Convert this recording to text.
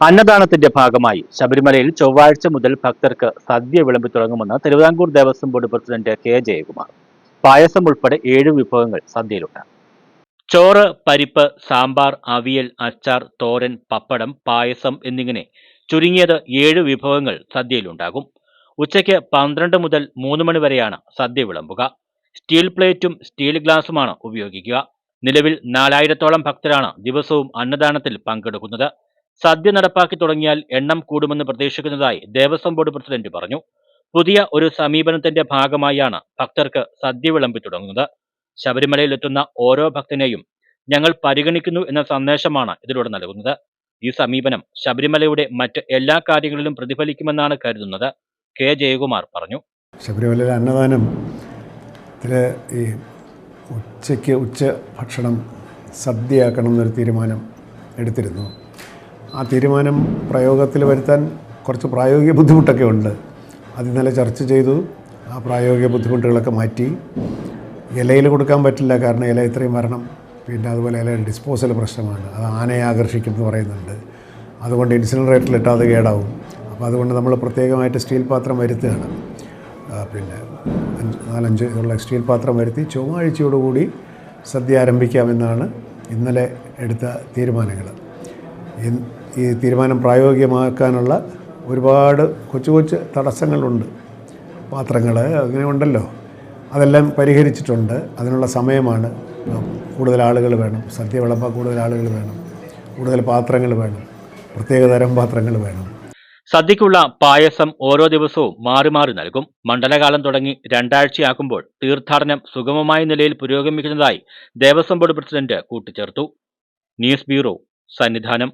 അന്നദാനത്തിന്റെ ഭാഗമായി ശബരിമലയിൽ ചൊവ്വാഴ്ച മുതൽ ഭക്തർക്ക് സദ്യ വിളമ്പി തുടങ്ങുമെന്ന് Thiruvithamkoor Devaswom board president K Jayakumar. പായസം ഉൾപ്പെടെ ഏഴ് വിഭവങ്ങൾ സദ്യയിലുണ്ട്. ചോറ് പരിപ്പ് സാമ്പാർ അവിയൽ അച്ചാർ തോരൻ പപ്പടം പായസം എന്നിങ്ങനെ ചുരുങ്ങിയത് ഏഴ് വിഭവങ്ങൾ സദ്യയിലുണ്ടാകും. ഉച്ചയ്ക്ക് പന്ത്രണ്ട് മുതൽ മൂന്ന് മണി വരെയാണ് സദ്യ വിളമ്പുക. സ്റ്റീൽ പ്ലേറ്റും സ്റ്റീൽ ഗ്ലാസുമാണ് ഉപയോഗിക്കുക. നിലവിൽ നാലായിരത്തോളം ഭക്തരാണ് ദിവസവും അന്നദാനത്തിൽ പങ്കെടുക്കുന്നത്. സദ്യ നടപ്പാക്കി തുടങ്ങിയാൽ എണ്ണം കൂടുമെന്ന് പ്രതീക്ഷിക്കുന്നതായി ദേവസ്വം ബോർഡ് പ്രസിഡന്റ് പറഞ്ഞു. പുതിയ ഒരു സമീപനത്തിന്റെ ഭാഗമായാണ് ഭക്തർക്ക് സദ്യ വിളമ്പി തുടങ്ങുന്നത്. ശബരിമലയിലെത്തുന്ന ഓരോ ഭക്തനെയും ഞങ്ങൾ പരിഗണിക്കുന്നു എന്ന സന്ദേശമാണ് ഇതിലൂടെ നൽകുന്നത്. ഈ സമീപനം ശബരിമലയുടെ മറ്റ് എല്ലാ കാര്യങ്ങളിലും പ്രതിഫലിക്കുമെന്നാണ് കരുതുന്നത്. കെ. ജയകുമാർ പറഞ്ഞു. ശബരിമലയിലെ അന്നദാനം ഈ ഉച്ചയ്ക്ക് ഉച്ച ഭക്ഷണം സദ്യയാക്കണം എന്നൊരു തീരുമാനം എടുത്തിരുന്നു. ആ തീരുമാനം പ്രയോഗത്തിൽ വരുത്താൻ കുറച്ച് പ്രായോഗിക ബുദ്ധിമുട്ടൊക്കെ ഉണ്ട്. അത് ഇന്നലെ ചർച്ച ചെയ്തു. ആ പ്രായോഗിക ബുദ്ധിമുട്ടുകളൊക്കെ മാറ്റി. ഇലയിൽ കൊടുക്കാൻ പറ്റില്ല കാരണം ഇല ഇത്രയും വരണം. പിന്നെ അതുപോലെ ഇല ഡിസ്പോസൽ പ്രശ്നമാണ്. അത് ആനയെ ആകർഷിക്കും എന്ന് പറയുന്നുണ്ട്. അതുകൊണ്ട് ഇൻസിനറേറ്ററിൽ ഇട്ടാതെ കേടാവും. അപ്പോൾ അതുകൊണ്ട് നമ്മൾ പ്രത്യേകമായിട്ട് സ്റ്റീൽ പാത്രം വരുത്തുകയാണ്. പിന്നെ നാലഞ്ച് ഉള്ള സ്റ്റീൽ പാത്രം വരുത്തി ചൊവ്വാഴ്ചയോടുകൂടി സദ്യ ആരംഭിക്കാമെന്നാണ് ഇന്നലെ എടുത്ത തീരുമാനങ്ങൾ. ഈ- തീരുമാനം പ്രായോഗികമാക്കാനുള്ള ഒരുപാട് കൊച്ചു കൊച്ചു തടസ്സങ്ങളുണ്ട്. പാത്രങ്ങൾ അങ്ങനെ ഉണ്ടല്ലോ. അതെല്ലാം പരിഹരിച്ചിട്ടുണ്ട്. അതിനുള്ള സമയമാണ്. കൂടുതൽ ആളുകൾ വേണം. സദ്യ വിളമ്പാൻ കൂടുതൽ ആളുകൾ വേണം. കൂടുതൽ പാത്രങ്ങൾ വേണം. പ്രത്യേകതരം പാത്രങ്ങൾ വേണം. സദ്യക്കുള്ള പായസം ഓരോ ദിവസവും മാറി മാറി നൽകും. മണ്ഡലകാലം തുടങ്ങി രണ്ടാഴ്ചയാക്കുമ്പോൾ തീർത്ഥാടനം സുഗമമായ നിലയിൽ പുരോഗമിക്കുന്നതായി ദേവസ്വം ബോർഡ് പ്രസിഡന്റ് കൂട്ടിച്ചേർത്തു. News bureau. സന്നിധാനം.